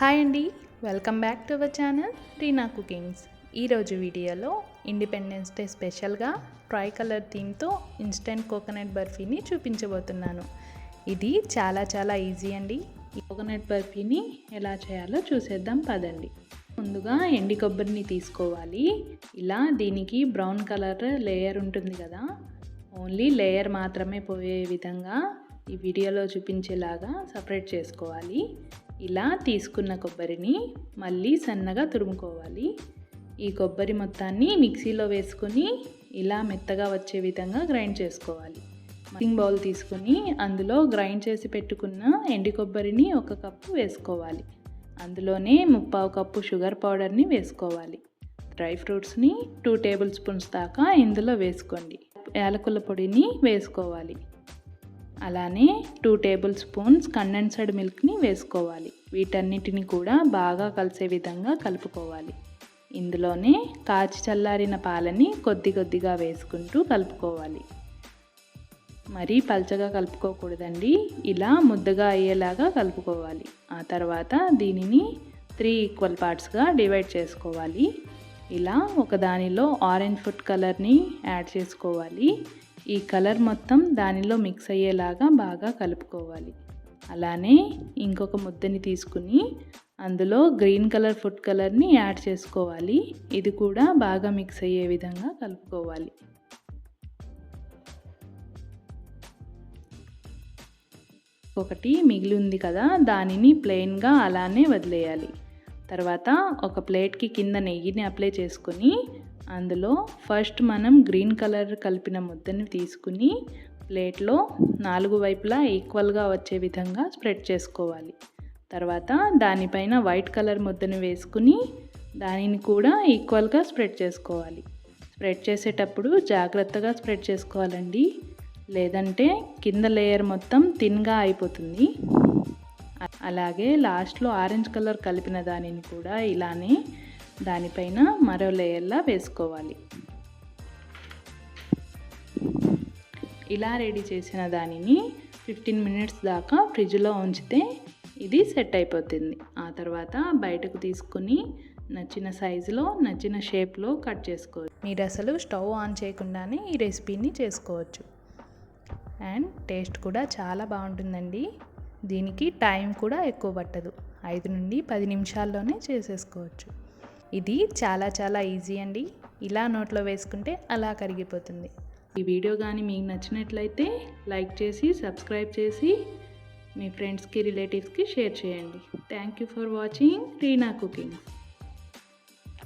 Hi అండి. Welcome back to our channel Reena cookings. ఈరోజు వీడియోలో ఇండిపెండెన్స్ డే స్పెషల్గా ట్రై కలర్ థీమ్తో ఇన్స్టెంట్ కోకోనట్ బర్ఫీని చూపించబోతున్నాను. ఇది చాలా చాలా ఈజీ అండి. ఈ కోకోనట్ బర్ఫీని ఎలా చేయాలో చూసేద్దాం పదండి. ముందుగా ఎండి కొబ్బరిని తీసుకోవాలి. ఇలా దీనికి బ్రౌన్ కలర్ లేయర్ ఉంటుంది కదా. ఓన్లీ లేయర్ మాత్రమే పోయే విధంగా ఈ వీడియోలో చూపించేలాగా సపరేట్ చేసుకోవాలి. ఇలా తీసుకున్న కొబ్బరిని మళ్ళీ సన్నగా తురుముకోవాలి. ఈ కొబ్బరి మొత్తాన్ని మిక్సీలో వేసుకొని ఇలా మెత్తగా వచ్చే విధంగా గ్రైండ్ చేసుకోవాలి. మిక్సింగ్ బౌల్ తీసుకొని అందులో గ్రైండ్ చేసి పెట్టుకున్న ఎండి కొబ్బరిని ఒక కప్పు వేసుకోవాలి. అందులోనే ముప్పావు కప్పు షుగర్ పౌడర్ని వేసుకోవాలి. డ్రై ఫ్రూట్స్ని టూ టేబుల్ స్పూన్స్ దాకా ఇందులో వేసుకోండి. యాలకుల పొడిని వేసుకోవాలి. అలానే టూ టేబుల్ స్పూన్స్ కండెన్సర్డ్ మిల్క్ని వేసుకోవాలి. వీటన్నిటిని కూడా బాగా కలిసే విధంగా కలుపుకోవాలి. ఇందులోనే కాచి చల్లారిన పాలని కొద్ది కొద్దిగా వేసుకుంటూ కలుపుకోవాలి. మరీ పల్చగా కలుపుకోకూడదండి. ఇలా ముద్దగా అయ్యేలాగా కలుపుకోవాలి. ఆ తర్వాత దీనిని త్రీ ఈక్వల్ పార్ట్స్గా డివైడ్ చేసుకోవాలి. ఇలా ఒక దానిలో ఆరెంజ్ ఫుడ్ కలర్ని యాడ్ చేసుకోవాలి. ఈ కలర్ మొత్తం దానిలో మిక్స్ అయ్యేలాగా బాగా కలుపుకోవాలి. అలానే ఇంకొక ముద్దని తీసుకుని అందులో గ్రీన్ కలర్ ఫుడ్ కలర్ని యాడ్ చేసుకోవాలి. ఇది కూడా బాగా మిక్స్ అయ్యే విధంగా కలుపుకోవాలి. ఒకటి మిగిలి ఉంది కదా దానిని ప్లెయిన్గా అలానే వదిలేయాలి. తర్వాత ఒక ప్లేట్కి కింద నెయ్యిని అప్లై చేసుకొని అందులో ఫస్ట్ మనం గ్రీన్ కలర్ కలిపిన ముద్దని తీసుకుని ప్లేట్లో నాలుగు వైపులా ఈక్వల్గా వచ్చే విధంగా స్ప్రెడ్ చేసుకోవాలి. తర్వాత దానిపైన వైట్ కలర్ ముద్దను వేసుకుని దానిని కూడా ఈక్వల్గా స్ప్రెడ్ చేసుకోవాలి. స్ప్రెడ్ చేసేటప్పుడు జాగ్రత్తగా స్ప్రెడ్ చేసుకోవాలండి. లేదంటే కింద లేయర్ మొత్తం థిన్గా అయిపోతుంది. అలాగే లాస్ట్లో ఆరెంజ్ కలర్ కలిపిన దానిని కూడా ఇలానే దానిపైన మరో లేయర్లా వేసుకోవాలి. ఇలా రెడీ చేసిన దానిని ఫిఫ్టీన్ మినిట్స్ దాకా ఫ్రిడ్జ్లో ఉంచితే ఇది సెట్ అయిపోతుంది. ఆ తర్వాత బయటకు తీసుకుని నచ్చిన సైజులో నచ్చిన షేప్లో కట్ చేసుకోవచ్చు. మీరు అసలు స్టవ్ ఆన్ చేయకుండానే ఈ రెసిపీని చేసుకోవచ్చు. అండ్ టేస్ట్ కూడా చాలా బాగుంటుందండి. దీనికి టైం కూడా ఎక్కువ పట్టదు. ఐదు నుండి పది నిమిషాల్లోనే చేసేసుకోవచ్చు. ఇది చాలా చాలా ఈజీ అండి. ఇలా నోట్లో వేసుకుంటే అలా కరిగిపోతుంది. ఈ వీడియో కానీ మీకు నచ్చినట్లయితే లైక్ చేసి సబ్స్క్రైబ్ చేసి మీ ఫ్రెండ్స్కి రిలేటివ్స్కి షేర్ చేయండి. Thank you for watching Reena cooking.